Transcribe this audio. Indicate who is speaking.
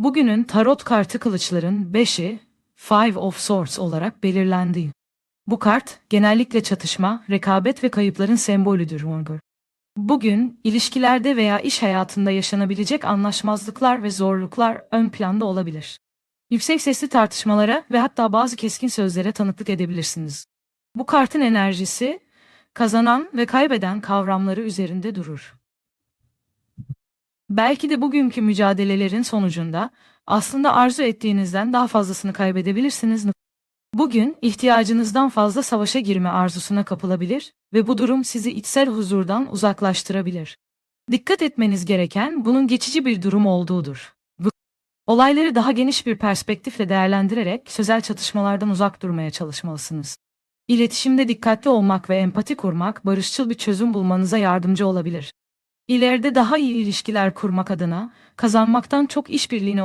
Speaker 1: Bugünün tarot kartı kılıçların 5'i Five of Swords olarak belirlendi. Bu kart genellikle çatışma, rekabet ve kayıpların sembolüdür Morgur. Bugün ilişkilerde veya iş hayatında yaşanabilecek anlaşmazlıklar ve zorluklar ön planda olabilir. Yüksek sesli tartışmalara ve hatta bazı keskin sözlere tanıklık edebilirsiniz. Bu kartın enerjisi kazanan ve kaybeden kavramları üzerinde durur. Belki de bugünkü mücadelelerin sonucunda aslında arzu ettiğinizden daha fazlasını kaybedebilirsiniz. Bugün ihtiyacınızdan fazla savaşa girme arzusuna kapılabilir ve bu durum sizi içsel huzurdan uzaklaştırabilir. Dikkat etmeniz gereken bunun geçici bir durum olduğudur. Olayları daha geniş bir perspektifle değerlendirerek sözel çatışmalardan uzak durmaya çalışmalısınız. İletişimde dikkatli olmak ve empati kurmak barışçıl bir çözüm bulmanıza yardımcı olabilir. İleride daha iyi ilişkiler kurmak adına kazanmaktan çok işbirliğine